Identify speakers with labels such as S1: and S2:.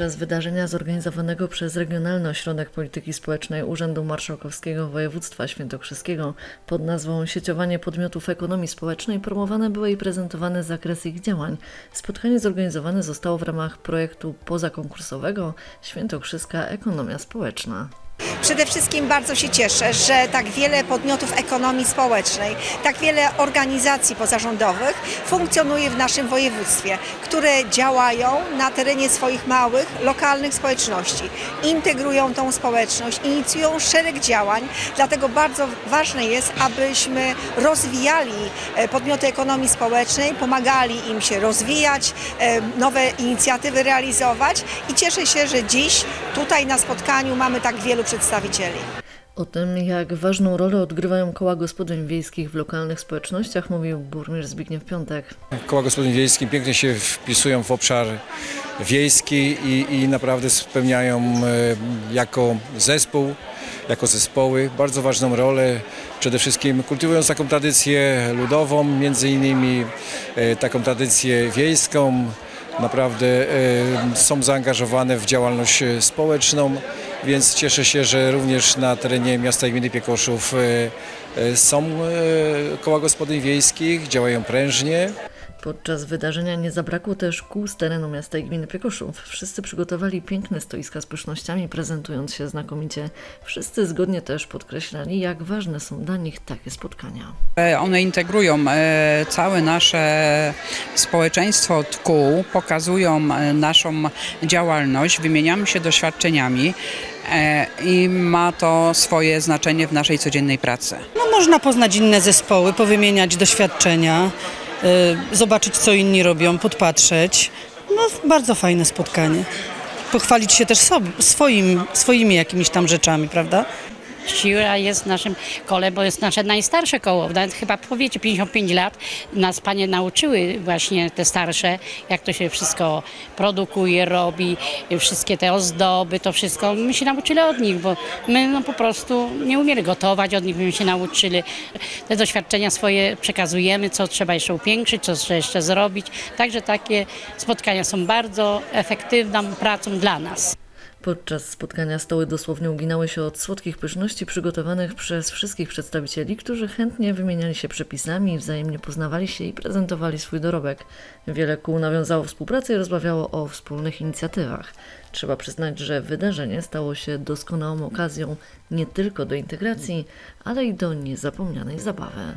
S1: Podczas wydarzenia zorganizowanego przez Regionalny Ośrodek Polityki Społecznej Urzędu Marszałkowskiego Województwa Świętokrzyskiego pod nazwą Sieciowanie podmiotów ekonomii społecznej promowane były i prezentowane zakresy ich działań. Spotkanie zorganizowane zostało w ramach projektu pozakonkursowego Świętokrzyska Ekonomia Społeczna.
S2: Przede wszystkim bardzo się cieszę, że tak wiele podmiotów ekonomii społecznej, tak wiele organizacji pozarządowych funkcjonuje w naszym województwie, które działają na terenie swoich małych, lokalnych społeczności. Integrują tą społeczność, inicjują szereg działań, dlatego bardzo ważne jest, abyśmy rozwijali e, podmioty ekonomii społecznej, pomagali im się rozwijać, e, nowe inicjatywy realizować i cieszę się, że dziś tutaj na spotkaniu mamy tak wielu przedstawicieli.
S1: O tym, jak ważną rolę odgrywają koła gospodyń wiejskich w lokalnych społecznościach, mówił burmistrz Zbigniew Piątek.
S3: Koła gospodyń wiejskich pięknie się wpisują w obszar wiejski i, i naprawdę spełniają e, jako zespół, jako zespoły bardzo ważną rolę. Przede wszystkim kultywując taką tradycję ludową, między innymi e, taką tradycję wiejską. Naprawdę e, są zaangażowane w działalność społeczną, więc cieszę się, że również na terenie miasta i gminy Piekoszów e, e, są e, koła gospodyń wiejskich, działają prężnie.
S1: Podczas wydarzenia nie zabrakło też kół z terenu miasta i gminy Piekoszów. Wszyscy przygotowali piękne stoiska z pysznościami, prezentując się znakomicie. Wszyscy zgodnie też podkreślali, jak ważne są dla nich takie spotkania.
S4: One integrują całe nasze społeczeństwo od kół, pokazują naszą działalność, wymieniamy się doświadczeniami i ma to swoje znaczenie w naszej codziennej pracy.
S5: No, można poznać inne zespoły, powymieniać doświadczenia, y, zobaczyć co inni robią, podpatrzeć. No, bardzo fajne spotkanie. Pochwalić się też sobie, swoim, swoimi jakimiś tam rzeczami, prawda?
S6: Siła jest w naszym kole, bo jest nasze najstarsze koło. Nawet chyba powiecie 55 lat. Nas panie nauczyły właśnie te starsze, jak to się wszystko produkuje, robi, wszystkie te ozdoby, to wszystko. My się nauczyli od nich, bo my no po prostu nie umieli gotować, od nich my się nauczyli. Te doświadczenia swoje przekazujemy, co trzeba jeszcze upiększyć, co trzeba jeszcze zrobić. Także takie spotkania są bardzo efektywną pracą dla nas.
S1: Podczas spotkania stoły dosłownie uginały się od słodkich pyszności przygotowanych przez wszystkich przedstawicieli, którzy chętnie wymieniali się przepisami, wzajemnie poznawali się i prezentowali swój dorobek. Wiele kół nawiązało współpracę i rozmawiało o wspólnych inicjatywach. Trzeba przyznać, że wydarzenie stało się doskonałą okazją nie tylko do integracji, ale i do niezapomnianej zabawy.